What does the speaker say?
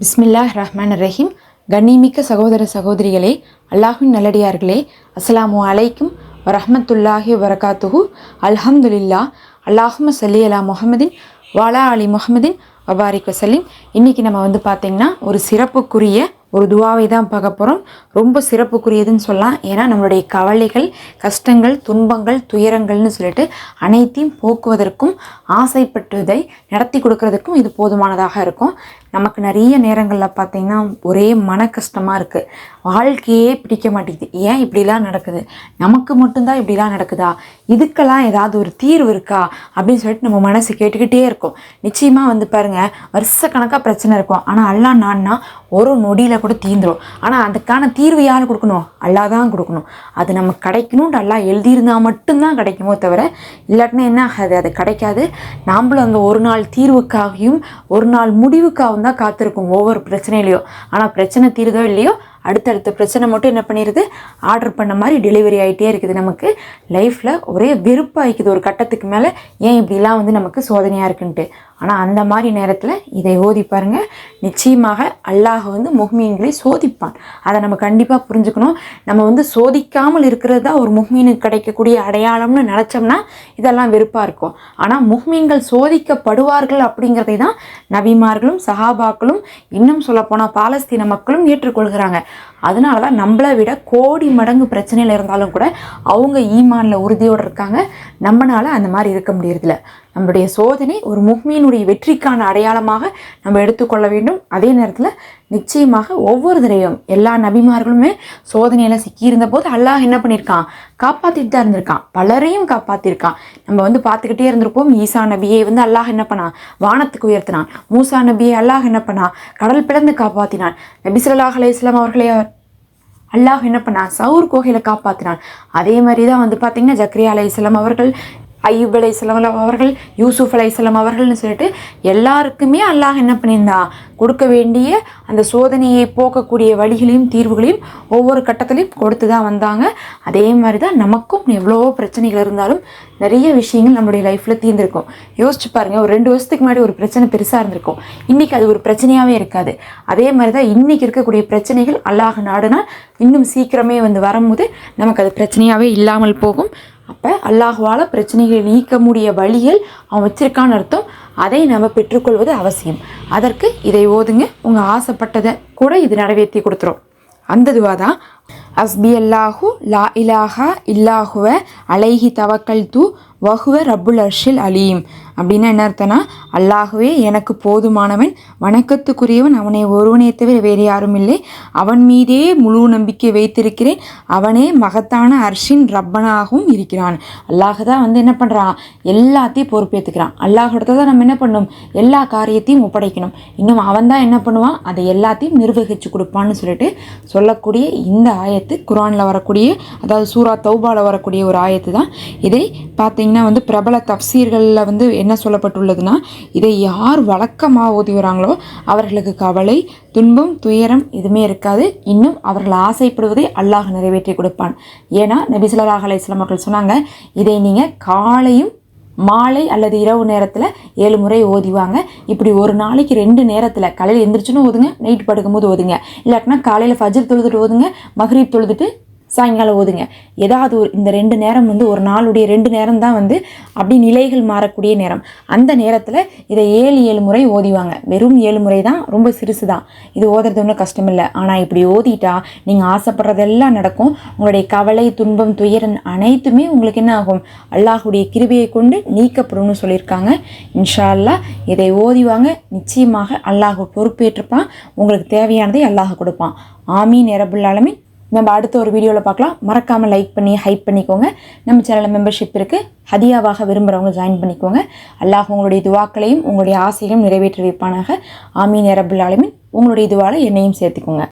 பிஸ்மில்லாஹ் ரஹ்மான் ரஹீம் கண்ணிமிக்க சகோதர சகோதரிகளே அல்லாஹின் நல்லடியார்களே அஸ்ஸலாமு அலைக்கும் வரஹமத்துல்லாஹி வரகாத்துஹு அல்ஹம்துலில்லா அல்லாஹும சல்லி அலா முஹம்மதின் வாலா அலி முகமதின் வபாரிக் வசலிம் இன்றைக்கி நம்ம வந்து பார்த்திங்கன்னா ஒரு சிறப்புக்குரிய ஒரு துவாவை தான் பார்க்க போகிறோம் ரொம்ப சிறப்புக்குரியதுன்னு சொல்லலாம். ஏன்னா நம்மளுடைய கவலைகள் கஷ்டங்கள் துன்பங்கள் துயரங்கள்னு சொல்லிட்டு அனைத்தையும் போக்குவதற்கும் ஆசைப்பட்டதை நடத்தி கொடுக்கறதுக்கும் இது போதுமானதாக இருக்கும். நமக்கு நிறைய நேரங்களில் பார்த்திங்கன்னா ஒரே மன கஷ்டமாக இருக்குது வாழ்க்கையே பிடிக்க மாட்டேங்குது. ஏன் இப்படிலாம் நடக்குது? நமக்கு மட்டும்தான் இப்படிலாம் நடக்குதா? இதுக்கெல்லாம் ஏதாவது ஒரு தீர்வு இருக்கா? அப்படின்னு சொல்லிட்டு நம்ம மனசு கேட்டுக்கிட்டே இருக்கும். நிச்சயமாக வந்து பாருங்கள் வருஷக்கணக்காக பிரச்சனை இருக்கும். ஆனால் அல்லா நான்னா ஒரு நொடியில் கூட தீந்துடும் ஆனால் அதுக்கான தீர்வு யார் கொடுக்கணும்? அல்லா தான் கொடுக்கணும். அது நமக்கு கிடைக்கணும்னு அல்லா எழுதியிருந்தால் மட்டும்தான் கிடைக்குமோ தவிர இல்லாட்டினா என்ன ஆகாது? அது கிடைக்காது. நாம்ளும் அந்த ஒரு நாள் தீர்வுக்காகவும் ஒரு நாள் முடிவுக்காகவும் தான் காத்திருக்கும் ஒவ்வொரு பிரச்சனையிலையும். ஆனால் பிரச்சனை தீருதோ இல்லையோ அடுத்தடுத்த பிரச்சனை மட்டும் என்ன பண்ணிடுது ஆர்டர் பண்ண மாதிரி டெலிவரி ஆகிட்டே இருக்குது நமக்கு. லைஃப்பில் ஒரே வெறுப்பாகிக்குது ஒரு கட்டத்துக்கு மேலே. ஏன் இப்படிலாம் வந்து நமக்கு சோதனையாக இருக்குன்ட்டு. ஆனால் அந்த மாதிரி நேரத்தில் இதை ஓதி பாருங்கள் நிச்சயமாக அல்லாஹ் வந்து முஹ்மீன்களை சோதிப்பான். அதை நம்ம கண்டிப்பாக புரிஞ்சுக்கணும். நம்ம வந்து சோதிக்காமல் இருக்கிறது தான் ஒரு முஹ்மீனுக்கு கிடைக்கக்கூடிய அடையாளம்னு நினச்சோம்னா இதெல்லாம் வெறுப்பாக இருக்கும். ஆனால் முஹ்மீன்கள் சோதிக்கப்படுவார்கள் அப்படிங்கிறதை தான் நபிமார்களும் சஹாபாக்களும் இன்னும் சொல்லப்போனால் பாலஸ்தீன மக்களும் ஏற்றுக்கொள்கிறாங்க. அதனால தான் நம்மளை விட கோடி மடங்கு பிரச்சனையில் இருந்தாலும் கூட அவங்க ஈமானில் உறுதியோடு இருக்காங்க. நம்மளால் அந்த மாதிரி இருக்க முடியறதில்ல. நம்மளுடைய சோதனை ஒரு முக்மீனுடைய வெற்றிக்கான அடையாளமாக நம்ம எடுத்துக்கொள்ள வேண்டும். அதே நேரத்தில் நிச்சயமாக ஒவ்வொரு தடவையும் எல்லா நபிமார்களுமே சோதனையில் சிக்கியிருந்த போது அல்லாஹ் என்ன பண்ணியிருக்கான் காப்பாற்றிட்டு தான் இருந்திருக்கான். பலரையும் காப்பாற்றிருக்கான் நம்ம வந்து பார்த்துக்கிட்டே இருந்திருப்போம். ஈசா நபியை வந்து அல்லாஹ் என்ன பண்ணான்? வானத்துக்கு உயர்த்தினான். மூசா நபியை அல்லாஹ் என்ன பண்ணான்? கடல் பிளந்து காப்பாற்றினான் நபிசுல்லாஹ் அலையாம் அவர்களை அல்லாஹ் என்ன பண்ணான்? சவுர் கோகையில் காப்பாற்றினான் அதே மாதிரி தான் வந்து பார்த்திங்கன்னா ஜக்ரியா அலையாம் அவர்கள் ஐயூப் அலைஹிஸ்ஸலாம் அவர்கள் யூசுஃப் அலைஹிஸ்ஸலாம் அவர்கள்னு சொல்லிட்டு எல்லாருக்குமே அல்லாஹ் என்ன பண்ணியிருந்தான் கொடுக்க வேண்டிய அந்த சோதனையை போக்கக்கூடிய வழிகளையும் தீர்வுகளையும் ஒவ்வொரு கட்டத்திலையும் கொடுத்து தான் வந்தாங்க. அதே மாதிரி தான் நமக்கும் எவ்வளோ பிரச்சனைகள் இருந்தாலும் நிறைய விஷயங்கள் நம்மளுடைய லைஃப்பில் தீர்ந்திருக்கும். யோசிச்சு பாருங்கள் ஒரு ரெண்டு வருஷத்துக்கு முன்னாடி ஒரு பிரச்சனை பெருசாக இருந்திருக்கும். இன்றைக்கி அது ஒரு பிரச்சனையாகவே இருக்காது. அதே மாதிரி தான் இன்றைக்கி இருக்கக்கூடிய பிரச்சனைகள் அல்லாஹ் நாடுனா இன்னும் சீக்கிரமே வந்து வரும்போது நமக்கு அது பிரச்சனையாகவே இல்லாமல் போகும். அப்போ அல்லாஹுவால் பிரச்சனைகளை நீக்க முடிய வழிகள் அவன் வச்சிருக்கான்னு அர்த்தம். அதை நம்ம பெற்றுக்கொள்வது அவசியம். அதற்கு இதை ஓதுங்க. உங்கள் ஆசைப்பட்டதை கூட இது நிறைவேற்றி கொடுத்துரும். அந்த துவா தான் அஸ்பி அல்லாஹு லா இலாஹா இல்லாஹுவ அலைஹி தவக்கல் தூ வஹுவ ரப்புல் அர்ஷில் அலீம். அப்படின்னு என்ன அர்த்தம்னா அல்லாஹுவே எனக்கு போதுமானவன் வணக்கத்துக்குரியவன் அவனை ஒருவனே தவிர வேறு யாரும் இல்லை. அவன் மீதே முழு நம்பிக்கை வைத்திருக்கிறேன். அவனே மகத்தான அர்ஷின் ரப்பனாகவும் இருக்கிறான். அல்லாஹ் தான் வந்து என்ன பண்ணுறான் எல்லாத்தையும் பொறுப்பேற்றுக்கிறான் அல்லாஹிடத்த தான் நம்ம என்ன பண்ணணும் எல்லா காரியத்தையும் ஒப்படைக்கணும். இன்னும் அவன் தான் என்ன பண்ணுவான்? அதை எல்லாத்தையும் நிர்வகித்து கொடுப்பான்னு சொல்லிட்டு சொல்லக்கூடிய இந்த ஆயத்து குரானில் வரக்கூடிய அதாவது சூரா தௌபாவில் வரக்கூடிய ஒரு ஆயத்து தான். இதை பார்த்தீங்கன்னா வந்து பிரபல தப்சீர்களில் வந்து என்ன சொல்லப்பட்டுள்ளதுன்னா இதை யார் வழக்கமாக ஓதி வராங்களோ அவர்களுக்கு கவலை துன்பம் துயரம் எதுவுமே இருக்காது. இன்னும் அவர்கள் ஆசைப்படுவதை அல்லாஹ் நிறைவேற்றி கொடுப்பான். ஏன்னா நபிசுல்லாஹ் அலையம் அவர்கள் சொன்னாங்க இதை நீங்கள் காலையும் மாலை அல்லது இரவு நேரத்தில் ஏழு முறை ஓதிவாங்க. இப்படி ஒரு நாளைக்கு ரெண்டு நேரத்தில் காலையில் எந்திரிச்சுன்னு ஓதுங்க நைட் படுக்கும்போது ஓதுங்க. இல்லாட்டினா காலையில் ஃபஜர் தொழுதுட்டு ஓதுங்க மஹ்ரீப் தொழுதுட்டு சாயங்காலம் ஓதுங்க. ஏதாவது ஒரு இந்த ரெண்டு நேரம் வந்து ஒரு நாளுடைய ரெண்டு நேரம் தான் வந்து அப்படி நிலைகள் மாறக்கூடிய நேரம். அந்த நேரத்தில் இதை ஏழு ஏழு முறை ஓதிவாங்க. வெறும் ஏழு முறை தான் ரொம்ப சிறுசு தான். இது ஓதுறது ஒன்றும் கஷ்டம் இல்லை ஆனால் இப்படி ஓதிட்டா நீங்கள் ஆசைப்படுறதெல்லாம் நடக்கும். உங்களுடைய கவலை துன்பம் துயரன் அனைத்துமே உங்களுக்கு என்ன ஆகும்? அல்லாஹுடைய கிருபியை கொண்டு நீக்கப்படும்னு சொல்லியிருக்காங்க. இன்ஷா அல்லாஹ் இதை ஓதிவாங்க. நிச்சயமாக அல்லாஹ் பொறுப்பேற்றுப்பான். உங்களுக்கு தேவையானதை அல்லாஹ் கொடுப்பான். ஆமீன். இரபுல்லாலுமே நம்ம அடுத்த ஒரு வீடியோவில் பார்க்கலாம். மறக்காமல் லைக் பண்ணி ஹைப் பண்ணிக்கோங்க. நம்ம சேனலில் மெம்பர்ஷிப் இருக்குது ஹதியாவாக விரும்புகிறவங்க ஜாயின் பண்ணிக்கோங்க. அல்லாஹ் உங்களுடைய துவாக்களையும் உங்களுடைய ஆசைகளையும் நிறைவேற்றி வைப்பானாக ஆமீன் இரபுல் ஆலமின். உங்களுடைய இதுவால் என்னையும் சேர்த்துக்கோங்க.